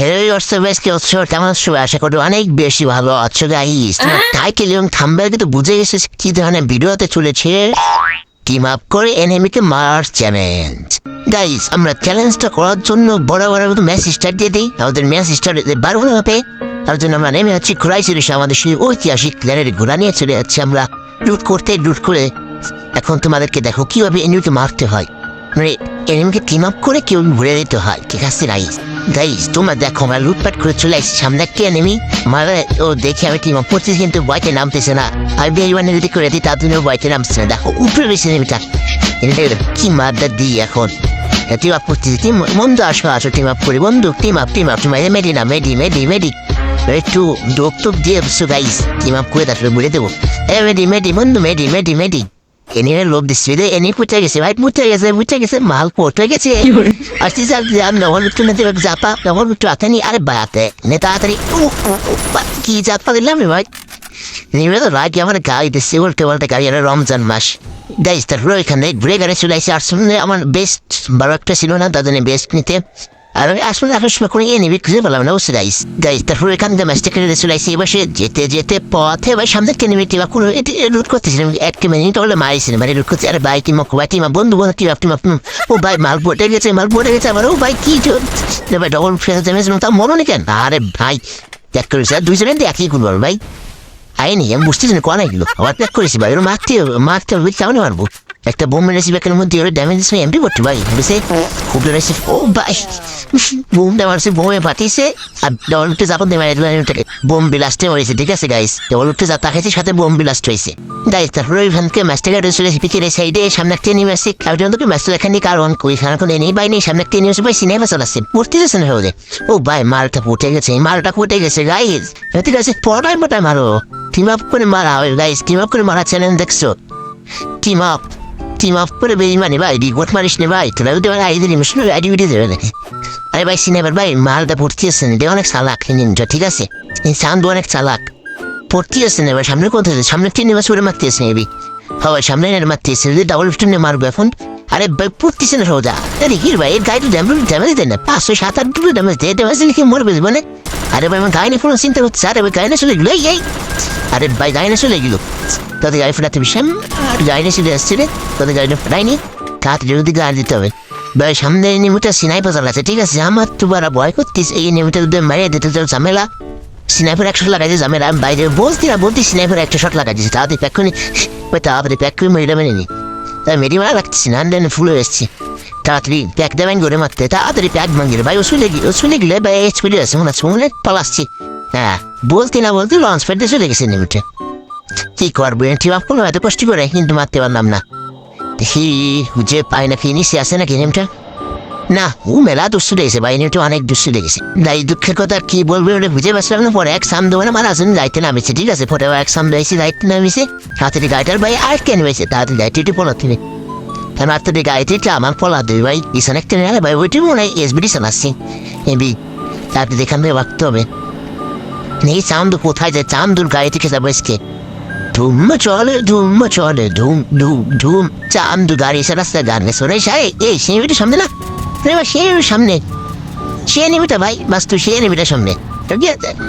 হেরো অর্থ বেশ কি উৎস কেমন আছো? আশা করি অনেক বেশি ভালো আছো গাইস টাইটেল এবং থাম্বেল কিন্তু বুঝে গেছিস কি ধরনের ভিডিওতে চলেছে? টিম আপ করে এনিমিকে মারার চ্যালেঞ্জ গাইস আমরা চ্যালেঞ্জটা করার জন্য বড় বড় ম্যাচ স্টার্ট দিয়ে দিই। আমাদের ম্যাচ স্টার্ট বারো হবে তার জন্য আমরা নেমে যাচ্ছি ক্রাইসির এসে আমাদের সেই ঐতিহাসিক প্ল্যানের ঘোরা নিয়ে চলে যাচ্ছি আমরা। লুট করতে লুট করে। এখন তোমাদেরকে দেখো কীভাবে এনিমিকে মারতে হয়। মানে এনিমিকে টিম আপ করে কেউ ঘুরে দিতে হয়। ঠিক আছে গাইস গাইস তোমরা দেখো, আমরা লুটপাট করে চলে আসছি সামনে একটা এনিমি মারা, ও দেখে আমি টিম করতেছি কিন্তু বয়কে নামতেছে না। আর বিয়ে মানে যদি করে দিই, তার জন্য বয়কে নামতেছে না। দেখো, উপরে বেশি এনিমিটা কি মারটা দিই এখন। টিম আপ করতেছি টিম বন্ধু, আসো আসো টিম আপ করি। বন্ধু টিম আপ টিম আপ তোমার মেডি না, মেডি মেডি মেডি। একটু ডোপ টোপ দিয়ে গাইস টিম আপ করে তারপরে বলে দেবো। এ, মেডি মেডি, বন্ধু, মেডি মেডি মেডি। এনিমে লোক দিচ্ছে রে এনি পুঁতে গেছে ভাই পুঁতে গেছে পুঁতে গেছে মাল পড়তে গেছে। আসতে যাক যাম নগর একটু না দেবে জাপা নগর একটু আতানি আরে বাতে নে তাড়াতাড়ি কি জাপা দিলাম রে ভাই? তো রাগে আমার গাড়ি দিচ্ছে উল্টে উল্টে গাড়ি আর রমজান মাস। তারপরে ওইখানে ঘুরে গাড়ি চলে আসছে আর সামনে আমার বেস্ট বারো একটা ছিল না তাদের বেস্ট নিতে। আর আমি আসলে আসার সময় কোনো ইয়ে নিবি খুঁজে পেলাম না বুঝতে গাইস গাইস তারপরে এখান থেকে ম্যাচটা কেটে চলে আসছে এবার সে যেতে যেতে পথে, এবার সামনে কে নেবে টিমা কোনো লুট করতেছিলাম এক মিনিট হলে মারিছিলাম মানে লুট করতে আরে ভাই টিমা ভাই টিমা বন্ধু বন্ধু টিমা টিমা ও ভাই, মাল পড়ে গেছে, মাল পড়ে গেছে আমার ও ভাই, কি ভাই ডবল ফেরত জমেছিলাম তা নেই কেন? আরে ভাই দেখ করেছে, আর দুইজনে একই করব ভাই। আইনি, আমি বুঝতেছি না কোয়া এগুলো আবার প্যাক করেছি, ভাই, ওরা মারতে মারতে হবে কেমন মারবো। একটা বোম মেরেছি ব্যাকের মধ্যে ওরা ড্যামেজ দিচ্ছে এমপি করতে ভাই। বুঝছে খুব ডরেছে ও, ভাই। বোমটা মারছে, বোমে পাঠিয়েছে আর ডবল উঠে যাব দিয়ে মারি বোম বিলাস্টে মরেছে, ঠিক আছে গাইস ডবল উঠে যা তাকাইছে সাথে বোম বিলাস্ট হয়েছে। গাইস তারপরে ওইখানকে ম্যাচটা কেটে চলে পিকের সাইডে সামনে একটা নিয়ে আসছে কারণ তো ম্যাচটা এখানে কারণ কই খানা কোনো নেই ভাই নেই, সামনে একটা নিয়ে আসছে ভাই, সিনেমা চালাচ্ছে পড়তে যাচ্ছে না হলে ও, ভাই, মালটা ফুটে গেছে মালটা ফুটে গেছে গাইস ঠিক আছে পড়াই মোটাই মারো। টিম আপ করে মারা হয় গাইস টিম আপ করে মারা চ্যানেল দেখছ। টিম আপ টিম আপ করে বেইমানি ভাই রিপোর্ট মারিস নে ভাই তোরা যদি আমার আইডি দিবি আইডি ভিডিও দেবে নাকি আরে ভাই সিনেমার ভাই মালটা ভর্তি আছে না এটা অনেক চালাক নিনজা ঠিক আছে এই সাউন্ড অনেক চালাক ভর্তি আছে না এবার সামনে কোথায়? সামনে তিন মাস করে মারতে আছে নেবি হয় সামনে নেট মারতে আছে যদি ডাবল ফিফটিন মারবো এখন, আরে ভাই পড়তেছে না সোজা আরে কি ভাই, এর গাড়ি ড্যামেজ ড্যামেজ দেয় না। পাঁচশো সাত আট ড্যামেজ দেয় ড্যামেজ দিলে কি মরবে মানে আরে ভাই, আমার গাড়ি নিয়ে চিন্তা করছে আরে ভাই গাড়ি নিয়ে চলে গেলো এই এই আরে ভাই, গাড়ি নিয়ে চলে গেলো। তাদের গাড়ি ফেরাতে বিষম আর গাড়ি চলে আসছে রে। তাদের গাড়িটা ফেরাইনি তাড়াতাড়ি যদি গাড়ি দিতে হবে। ভাই, সামনে এই নিমুটা সিনাই পাচার আছে, ঠিক আছে? আমার তো বারা ভয় করতিস এই নিমুটা যদি মারিয়ে দিতে তো ঝামেলা। স্নাইপার একশো লাগাইছে ঝামেলা। আমি বাইরে বলছি না, বলছি স্নাইপার একটা শট লাগাইছি তাড়াতাড়ি প্যাক করে তাড়াতাড়ি প্যাক করে মেরিটা মেরে নি। তাই মেরি মারা রাখতেছি না দেন ফুলে এসছি। তাড়াতাড়ি প্যাক দেবেন করে মারতে। তাড়াতাড়ি প্যাক ভাঙিয়ে ভাই ওষুধ গিয়ে ওষুধ গেলে, ভাই চলে আসছে মনে হচ্ছে মনে পালাচ্ছি। হ্যাঁ বলতে না বলতে লঞ্চ প্যাডে চলে গেছে নিমিটে কি করব ঠিক আপ করল এত কষ্ট করে, কিন্তু মারতে পারলাম না। দেখি যে পায় না ফিনিশে আসে নাকি নেমটা না, ও মেলা দুঃস্থ লেগেছে ভাই নেমটা অনেক দুঃস্থ লেগেছে তাই দুঃখের কথা কি বলবে, ওটা বুঝে পারছিলাম না, পরে এক সাম দেবো না, মারা আসুন লাইটে নামেছে ঠিক আছে, পরে এক সাম দিয়েছি লাইট নামিয়েছে। তাড়াতাড়ি গাড়িটার ভাই আর কেন হয়েছে তাড়াতাড়ি লাইটটি পড়াতে নেই আমার তো গাড়িতে আমার পলা দেবে ভাই ইসান একটা নেই ভাই, ওইটি মনে হয় এসবিডি চালাচ্ছি। এবি তাড়াতাড়ি এখান থেকে ভাবতে হবে। চান্দু, কোথায় যায় চান্দুর গাড়ি থেকে যাব আজকে? ধুম চলে ধুম চলে, ধুম ধুম ধুম। চান্দু গাড়ি এসে রাস্তায় গান গেছে রে সাই, এই সে নেবিটা সামনে না? রে ভাই সে নেবিটা সামনে। সে নেবিটা ভাই, বাস তুই সে নেবিটা সামনে।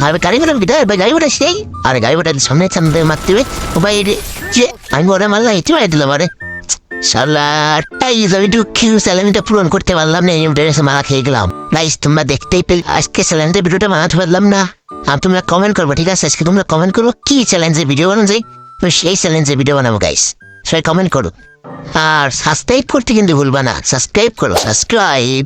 ভাবে গাড়ি ভাড়া বিটা ভাই, গাড়ি ভাড়া সেই। আরে গাড়ি ভাড়া সামনে চান্দে মারতে হবে। ও ভাই যে, আমি ওরা মারলাম এটি মারি দিলাম, আরে। সালার এই আমি দুঃখী চ্যালেঞ্জটা পূরণ করতে পারলাম না, এই ড্রেসে মারা খেয়ে গেলাম। গাইস তোমরা দেখতেই পেলে, আজকে চ্যালেঞ্জের ভিডিওটা বানাতে পারলাম না। আর তোমরা কমেন্ট করব, ঠিক আছে? আজকে তোমরা কমেন্ট করো কি চ্যালেঞ্জে ভিডিও বানানো যায় তো সেই চ্যালেঞ্জের ভিডিও বানাবো গাইস সবাই কমেন্ট করো। আর সাবস্ক্রাইব করতে কিন্তু ভুলবা না। সাবস্ক্রাইব করো সাবস্ক্রাইব